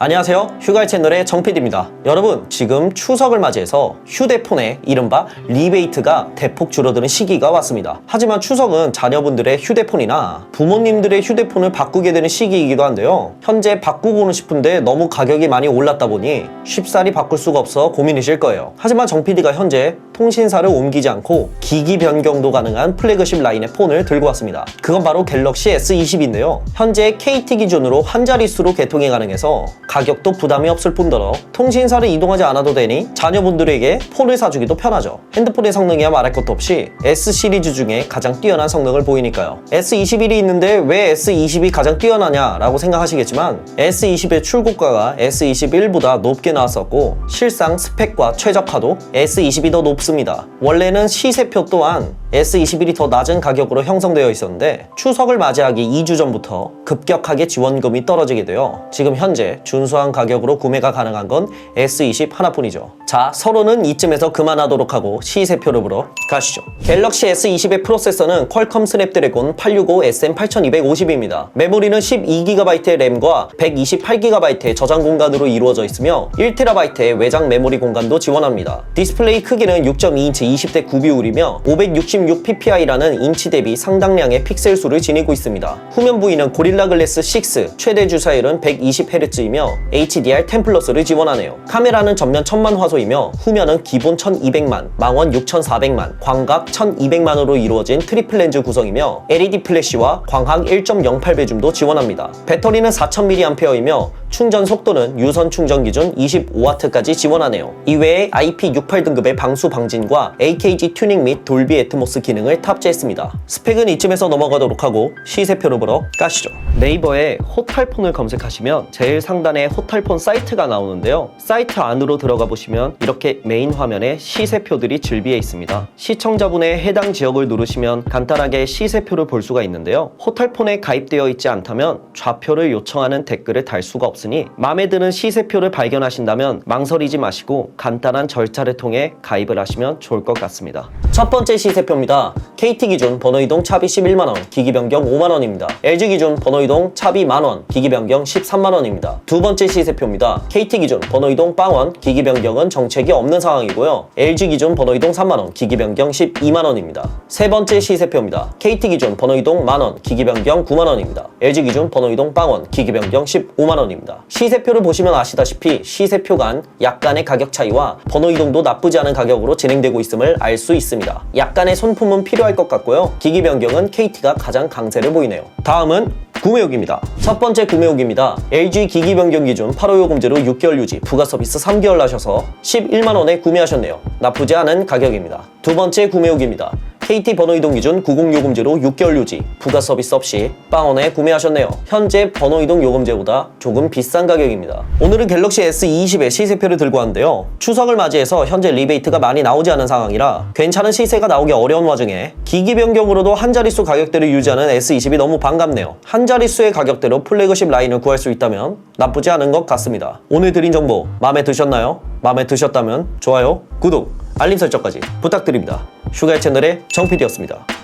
안녕하세요. 휴가 채널의 정PD입니다. 여러분, 지금 추석을 맞이해서 휴대폰의 이른바 리베이트가 대폭 줄어드는 시기가 왔습니다. 하지만 추석은 자녀분들의 휴대폰이나 부모님들의 휴대폰을 바꾸게 되는 시기이기도 한데요. 현재 바꾸고는 싶은데 너무 가격이 많이 올랐다 보니 쉽사리 바꿀 수가 없어 고민이실 거예요. 하지만 정PD가 현재 통신사를 옮기지 않고 기기 변경도 가능한 플래그십 라인의 폰을 들고 왔습니다. 그건 바로 갤럭시 S20인데요. 현재 KT 기준으로 한 자릿수로 개통이 가능해서 가격도 부담이 없을 뿐더러 통신사를 이동하지 않아도 되니 자녀분들에게 폰을 사주기도 편하죠. 핸드폰의 성능이야 말할 것도 없이 S 시리즈 중에 가장 뛰어난 성능을 보이니까요. S21이 있는데 왜 S20이 가장 뛰어나냐라고 생각하시겠지만 S20의 출고가가 S21보다 높게 나왔었고 실상 스펙과 최적화도 S20이 더 높습니다. 원래는 시세표 또한 S21이 더 낮은 가격으로 형성되어 있었는데 추석을 맞이하기 2주 전부터 급격하게 지원금이 떨어지게 되어 지금 현재 준수한 가격으로 구매가 가능한 건 S20 하나뿐이죠. 자, 서로는 이쯤에서 그만하도록 하고 시세표를 보러 가시죠. 갤럭시 S20의 프로세서는 퀄컴 스냅드래곤 865 SM8250입니다. 메모리는 12GB의 램과 128GB의 저장 공간으로 이루어져 있으며 1TB의 외장 메모리 공간도 지원합니다. 디스플레이 크기는 6.2인치 20대 9비율이며 566ppi라는 인치 대비 상당량의 픽셀 수를 지니고 있습니다. 후면 부위는 고릴라 글래스 6 최대 주사율은 120Hz이며 HDR10 플러스를 지원하네요. 카메라는 전면 1000만 화소이며 후면은 기본 1200만, 망원 6400만, 광각 1200만으로 이루어진 트리플 렌즈 구성이며 LED 플래시와 광학 1.08배 줌도 지원합니다. 배터리는 4000mAh이며 충전 속도는 유선 충전 기준 25W까지 지원하네요. 이외에 IP68 등급의 방수 방진과 AKG 튜닝 및 돌비 애트모스 기능을 탑재했습니다. 스펙은 이쯤에서 넘어가도록 하고 시세표를 보러 가시죠. 네이버에 호탈폰을 검색하시면 제일 상단에 호탈폰 사이트가 나오는데요. 사이트 안으로 들어가 보시면 이렇게 메인 화면에 시세표들이 즐비해 있습니다. 시청자분의 해당 지역을 누르시면 간단하게 시세표를 볼 수가 있는데요. 호탈폰에 가입되어 있지 않다면 좌표를 요청하는 댓글을 달 수가 없 으니 마음에 드는 시세표를 발견하신다면 망설이지 마시고 간단한 절차를 통해 가입을 하시면 좋을 것 같습니다. 첫 번째 시세표입니다. KT 기준 번호 이동 차비 11만원, 기기 변경 5만원입니다. LG 기준 번호 이동 차비 만원, 기기 변경 13만원입니다. 두 번째 시세표입니다. KT 기준 번호 이동 빵원, 기기 변경은 정책이 없는 상황이고요. LG 기준 번호 이동 3만원, 기기 변경 12만원입니다. 세 번째 시세표입니다. KT 기준 번호 이동 만원, 기기 변경 9만원입니다. LG 기준 번호 이동 빵원, 기기 변경 15만원입니다. 시세표를 보시면 아시다시피 시세표 간 약간의 가격 차이와 번호 이동도 나쁘지 않은 가격으로 진행되고 있음을 알 수 있습니다. 약간의 손품은 필요할 것 같고요. 기기 변경은 KT가 가장 강세를 보이네요. 다음은 구매욕입니다. 첫 번째 구매욕입니다. LG 기기 변경 기준 8호 요금제로 6개월 유지, 부가 서비스 3개월 하셔서 11만 원에 구매하셨네요. 나쁘지 않은 가격입니다. 두 번째 구매욕입니다. KT 번호 이동 기준 90 요금제로 6개월 유지, 부가 서비스 없이 빵원에 구매하셨네요. 현재 번호 이동 요금제보다 조금 비싼 가격입니다. 오늘은 갤럭시 S20의 시세표를 들고 왔는데요. 추석을 맞이해서 현재 리베이트가 많이 나오지 않은 상황이라 괜찮은 시세가 나오기 어려운 와중에 기기 변경으로도 한 자릿수 가격대를 유지하는 S20이 너무 반갑네요. 한 자릿수의 가격대로 플래그십 라인을 구할 수 있다면 나쁘지 않은 것 같습니다. 오늘 드린 정보 마음에 드셨나요? 마음에 드셨다면 좋아요, 구독, 알림 설정까지 부탁드립니다. 슈가의 채널의 정PD였습니다.